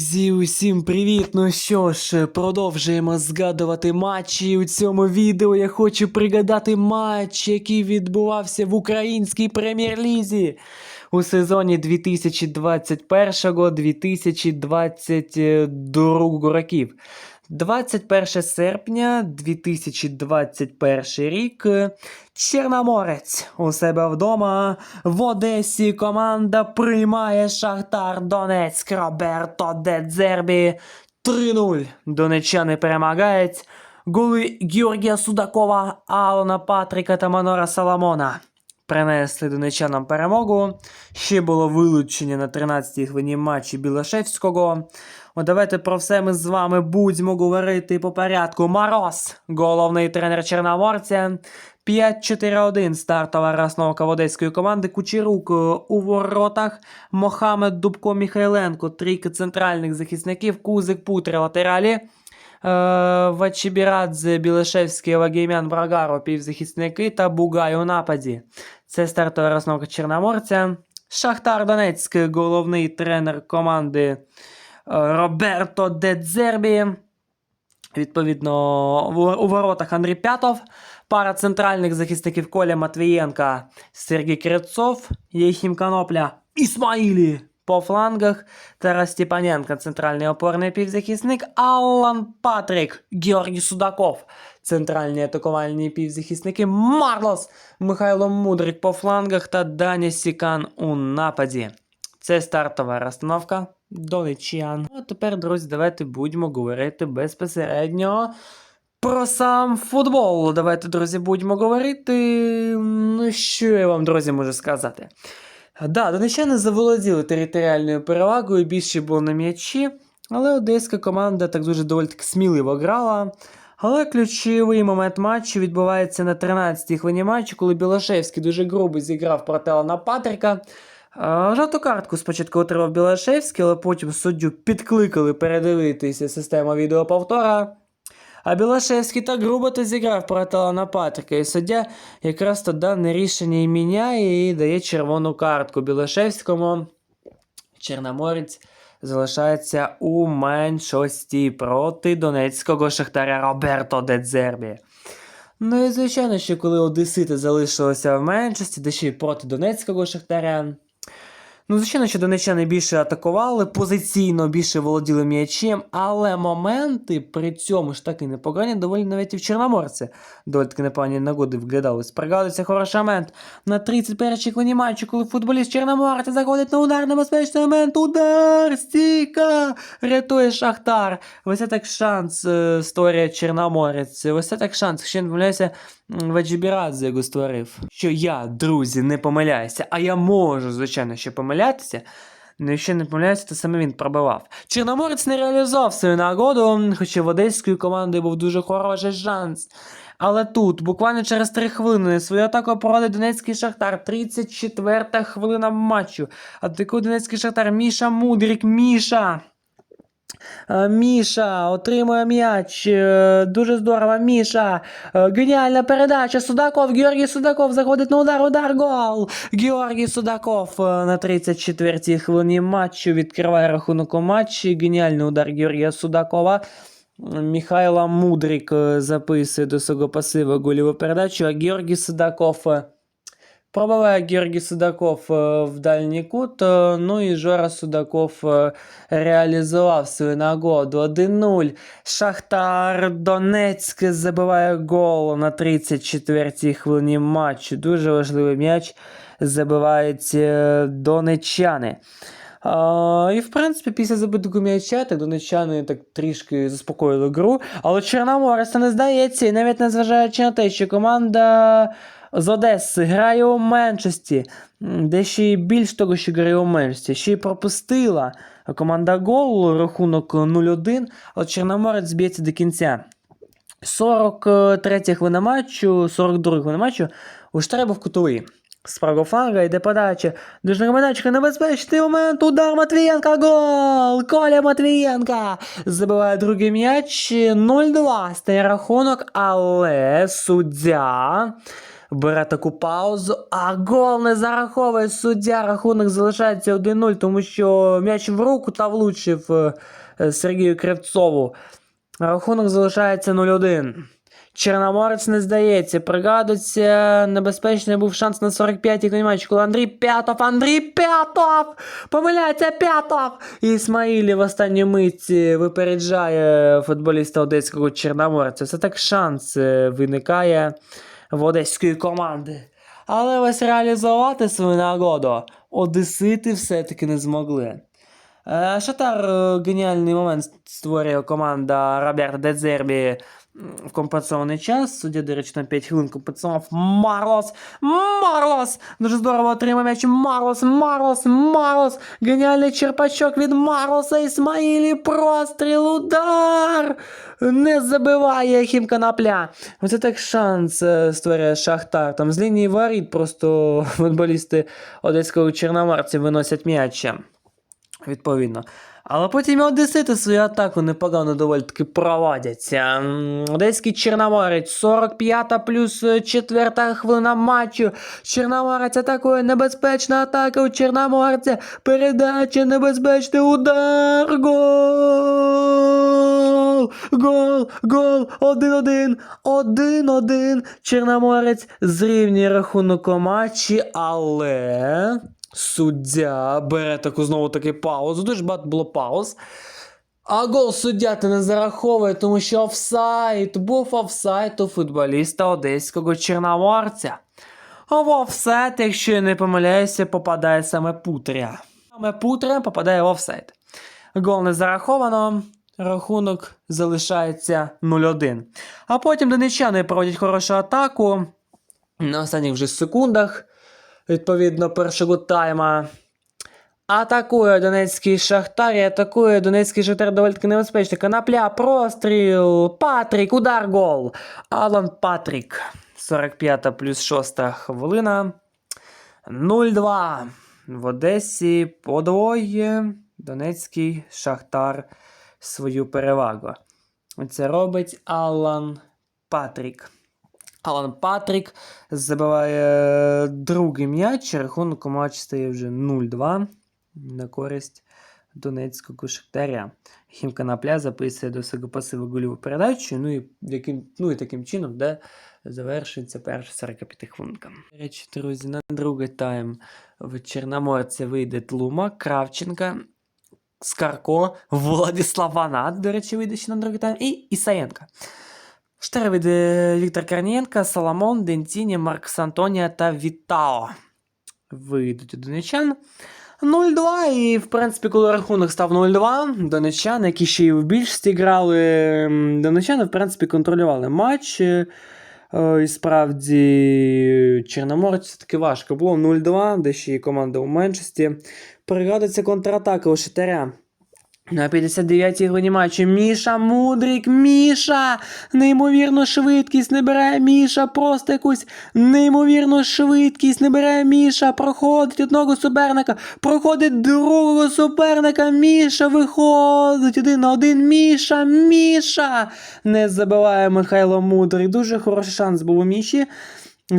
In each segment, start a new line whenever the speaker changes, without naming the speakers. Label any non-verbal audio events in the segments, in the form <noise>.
Друзі, усім привіт! Ну що ж, продовжуємо згадувати матчі. У цьому відео я хочу пригадати матч, який відбувався в українській прем'єр-лізі у сезоні 2021-2022 років. 21 серпня 2021 рік. Чорноморець у себе вдома в Одесі команда приймає Шахтар Донецьк Роберто Дедзербі 3-0. Донеччани перемагають. Голи Георгія Судакова, Алана Патріка та Манора Соломона принесли донеччанам перемогу. Ще було вилучення на 13-й хвилині матчі Білашевського. От давайте про все ми з вами будемо говорити по порядку. Мороз, головний тренер Чорноморця. 5-4-1 стартова розновка одеської команди. Кучерук е, у воротах. Мохамед Дубко Михайленко. Трійка центральних захисників. Кузик Путри латералі. Е, Вачібірадзе, Білишевський, Вагеймян, Брагаро, півзахисники та Бугай у нападі. Це стартова розновка Чорноморця. Шахтар Донецьк, головний тренер команди Роберто Дедзербі. Відповідно, у воротах Андрій Пятов. Пара центральних захисників Коля Матвієнка, Сергій Крецов, Єхім Канопля, Ісмаїлі по флангах, Тарас Степаненко, центральний опорний півзахисник, Аллан Патрік, Георгій Судаков, центральні атакувальні півзахисники, Марлос, Михайло Мудрик по флангах та Даня Сікан у нападі. Це стартова розстановка донеччан. А тепер, друзі, давайте будемо говорити безпосередньо про сам футбол. Давайте, друзі, будемо говорити. Ну, що я вам, друзі, можу сказати? Да, донеччани заволоділи територіальною перевагою, більше було на м'ячі, але одеська команда так дуже доволі таки сміливо грала. Але ключовий момент матчу відбувається на 13-й хвилині матчу, коли Білашевський дуже грубо зіграв проти Алана Патрика. Жовту картку спочатку отримав Білашевський, але потім суддю підкликали передивитися систему відеоповтора. А Білашевський так грубо то зіграв проти Алана Патрика, і суддя якраз то дане рішення і міняє і дає червону картку Білашевському. Чорноморець залишається у меншості проти донецького шахтаря Роберто Дедзербі. Ну і звичайно, що коли Одесити залишилися в меншості, де ще й проти донецького шахтаря. Ну, звичайно, що донеччани більше атакували, позиційно більше володіли м'ячем, але моменти при цьому ж таки непогані, доволі навіть і в Чорноморці. Доволі таки непогані нагоди вглядались. Пригадується хороший момент на 31-й хвилині матчу, коли футболіст Чорноморця заходить на удар, небезпечний момент, удар, стійка, рятує Шахтар. Ось так шанс е, створює Чорноморець. Ось так шанс. Ще не помиляюся, м, Ваджібірадзе його створив. Що я, друзі, не помиляюся, а я можу, звичайно, ще помилятися. Ну, якщо не помиляюся, то саме він пробивав. Чорноморець не реалізував свою нагоду, хоча в одеської команди був дуже хороший шанс. Але тут, буквально через 3 хвилини, свою атаку проводить Донецький Шахтар. 34-та хвилина матчу. Атакує Донецький Шахтар. Міша Мудрік, Міша. Е, Міша отримує м'яч. Е, Дуже здорово, Міша. Е, Геніальна передача. Судаков, Георгій Судаков заходить на удар, удар, гол. Георгій Судаков на 34-й хвилині матчу відкриває рахунок у матчі. Геніальний удар Георгія Судакова. Михайло Мудрик записує до свого пасива гольову передачу, а Георгій Судаков пробиває Георгій Судаков е, в дальній кут. е, Ну і Жора Судаков е, реалізував свою нагоду 1-0. Шахтар Донецьк забиває гол на 34-й хвилині матчу. Дуже важливий м'яч забивають донеччани. А, і в принципі, після забитого м'яча, так донеччани так трішки заспокоїли гру. Але Чорноморець не здається, і навіть незважаючи на те, що команда з Одеси грає у меншості, де ще й більш того, що грає у меншості, ще й пропустила команда гол, рахунок 0-1, але Чорноморець б'ється до кінця. 43 хвилина матчу, 42 хвилина матчу, у штреба в кутовий. З правого йде подача. Дуже медачка, небезпечний момент, удар Матвієнка, гол! Коля Матвієнка забиває другий м'яч, 0-2 стає рахунок, але суддя бере таку паузу, а гол не зараховує суддя. Рахунок залишається 1-0, тому що м'яч в руку та влучив е, Сергію Кривцову. Рахунок залишається 0-1. Чорноморець не здається. Пригадується, небезпечний був шанс на 45-й матч, коли Андрій П'ятов, Андрій П'ятов! Помиляється П'ятов! Ісмаїлі в останню мить е, випереджає футболіста одеського Чорноморця. Це так шанс е, виникає в одеської команди. Але ось реалізувати свою нагоду одесити все-таки не змогли. Е, Шатар е, геніальний момент створює команда Роберта Дедзербі в компенсований час. Суддя, до речі, на 5 хвилин компенсував Марлос. Марлос! Дуже здорово отримав м'яч. Марлос, Марлос, Марлос! Геніальний черпачок від Марлоса Ісмаїлі. Простріл, удар! Не забиває Хім Конопля. Оце так шанс е, створює Шахтар. Там з лінії воріт просто <laughs> футболісти одеського Чорноморця виносять м'яча відповідно. Але потім одесити свою атаку непогано доволі таки проводяться. Одеський Чорноморець, 45 плюс 4 хвилина матчу. Чорноморець атакує небезпечна атака у Чорноморця. Передача, небезпечний удар. Гол! Гол! Гол! 1-1! 1-1. Чорноморець зрівнює рахунок у матчі, але. Суддя бере таку знову таки паузу. Дуже багато було пауз. А гол суддя ти не зараховує, тому що офсайд був офсайд у футболіста одеського чорноморця. А в офсайд, якщо я не помиляюся, попадає саме Путря. Саме Путря попадає в офсайд. Гол не зараховано. Рахунок залишається 0-1. А потім донечани проводять хорошу атаку. На останніх вже секундах відповідно першого тайма. Атакує Донецький Шахтар і атакує Донецький Шахтар доволі таки небезпечно. Канапля, простріл, Патрік, удар, гол. Алан Патрік. 45 плюс 6 хвилина. 0-2. В Одесі подвоє Донецький Шахтар свою перевагу. Це робить Алан Патрік. Алан Патрік забиває другий м'яч, рахунок у матчі стає вже 0-2 на користь Донецького Шахтаря. Хім Конопля записує до свого пасиву гольову передачу, ну і, яким, ну і таким чином, де завершується перша 45 хвилинка. Речі, друзі, на другий тайм в Чорноморці вийде Тлума, Кравченка, Скарко, Владислав Ванат, до речі, вийде ще на другий тайм, і Ісаєнка. Штари вийде Віктор Корнієнко, Соломон, Дентіні, Маркс Антонія та Вітао. Вийдуть у донечан. 0-2, і в принципі, коли рахунок став 0-2, донечани, які ще й в більшості грали, донечани, в принципі, контролювали матч. І справді, Чорноморець таки важко було 0-2, де ще й команда у меншості. Пригадується контратака у Шитаря. На 59-й хвилині матчу Міша Мудрик, Міша! Неймовірну швидкість набирає Міша, просто якусь неймовірну швидкість набирає Міша, проходить одного суперника, проходить другого суперника, Міша виходить один на один, Міша, Міша! Не забиває Михайло Мудрик. Дуже хороший шанс був у Міші.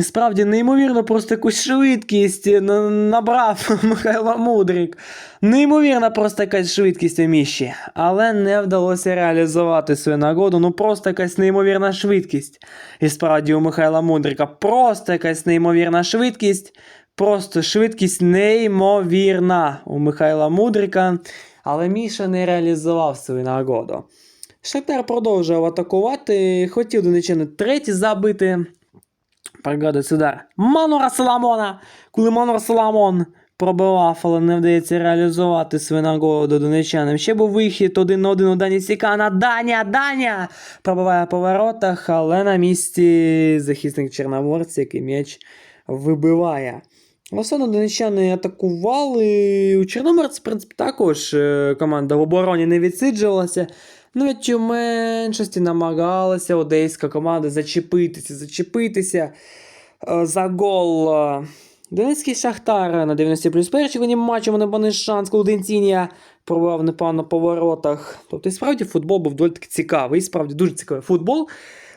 Справді, неймовірно, просто якусь швидкість набрав <laughs> Михайло Мудрик. Неймовірна просто якась швидкість у Міші. Але не вдалося реалізувати свою нагоду. Ну просто якась неймовірна швидкість. І справді у Михайла Мудрика просто якась неймовірна швидкість. Просто швидкість неймовірна у Михайла Мудрика. Але Міша не реалізував свою нагоду. Шахтар продовжував атакувати. Хотів донеччини третій забити. Пригадується удар Манура Соломона, коли Манур Соломон пробивав, але не вдається реалізувати свою нагоду донечанам. Ще був вихід один на один у Дані Сікана. Даня, Даня! Пробиває по воротах, але на місці захисник Чорноморця, який м'яч вибиває. Особливо донечани атакували. У Чорноморці, в принципі, також е, команда в обороні не відсиджувалася. Навіть у меншості намагалася одеська команда зачепитися, зачепитися е, за гол. е, Донецький Шахтар на 90 плюс перший вони матчу вони шанс, коли Денцінія пробував непогано по воротах. Тобто, і справді футбол був доволі таки цікавий. І справді дуже цікавий футбол.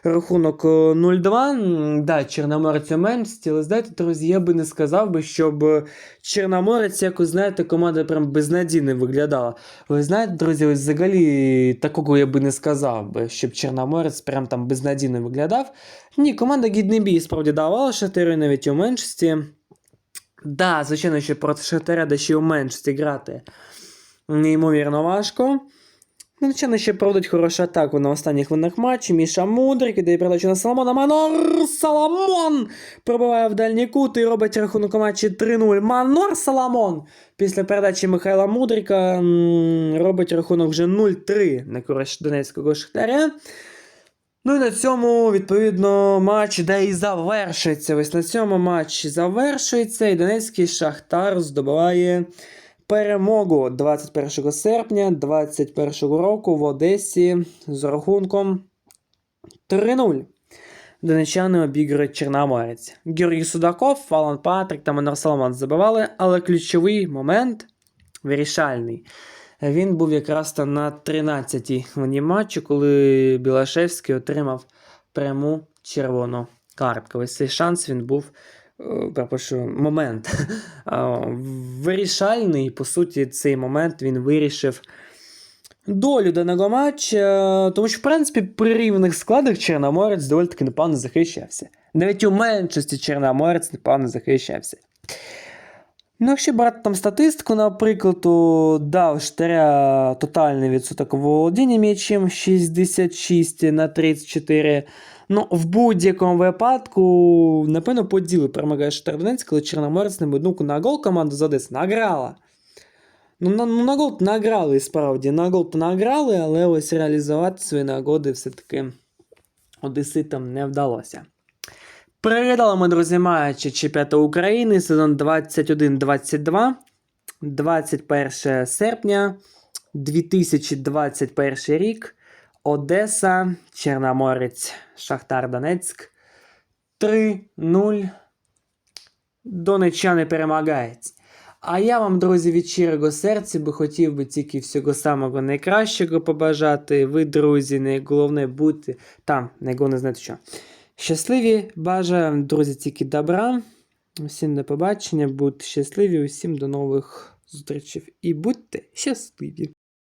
Рахунок е, 0-2. Да, Чорноморець у меншості, але знаєте, друзі, я би не сказав би, щоб е, Чорноморець, якось, знаєте, команда прям безнадійно виглядала. Ви знаєте, друзі, ось взагалі такого я би не сказав би, щоб Чорноморець прям там безнадійно виглядав. Ні, команда гідний бій справді давала Шахтарю навіть у меншості. Да, звичайно, що проти Шахтаря де ще у меншості грати неймовірно важко. Звичайно, ще проводить хорошу атаку на останніх винних матчі. Міша Мудрик іде передачу на Соломона. Манор Соломон пробиває в дальній кут і робить рахунок у матчі 3-0. Манор Соломон після передачі Михайла Мудрика робить рахунок вже 0-3 на користь Донецького Шахтаря. Ну і на цьому, відповідно, матч, де і завершується. Ось на цьому матч завершується, і Донецький Шахтар здобуває перемогу 21 серпня 2021 року в Одесі з рахунком 3-0. Донечани обіграють Чорноморець. Георгій Судаков, Алан Патрик та Манар Саламан забивали, але ключовий момент вирішальний. Він був якраз там на 13-й хвилині матчу, коли Білашевський отримав пряму червону картку. Ось цей шанс він був, е, перепрошую, момент <laughs> вирішальний. По суті, цей момент він вирішив долю даного матча, тому що, в принципі, при рівних складах Чорноморець доволі таки непогано захищався. Навіть у меншості Чорноморець непогано захищався. Ну, якщо брати там статистику, наприклад, то дав Штаря тотальний відсоток володіння м'ячем 66 на 34. Ну, в будь-якому випадку, напевно, поділи перемагає Донецьк, коли Чорноморець на думку на гол команда з Одеси награла. Ну, на, ну, на гол награли, справді. На гол награли, але ось реалізувати свої нагоди все-таки Одеситам не вдалося. Переглядали ми, друзі, матчі Чемпіонату України сезон 21-22, 21 серпня, 2021 рік. Одеса, Чорноморець, Шахтар Донецьк. 3-0. Донеччани перемагають. А я вам, друзі, від щирого серця би хотів би тільки всього самого найкращого побажати. Ви, друзі, найголовне будьте там, найголовне знаєте що. Щасливі, бажаю, друзі, тільки добра. Усім до побачення, будьте щасливі, усім до нових зустрічей і будьте щасливі!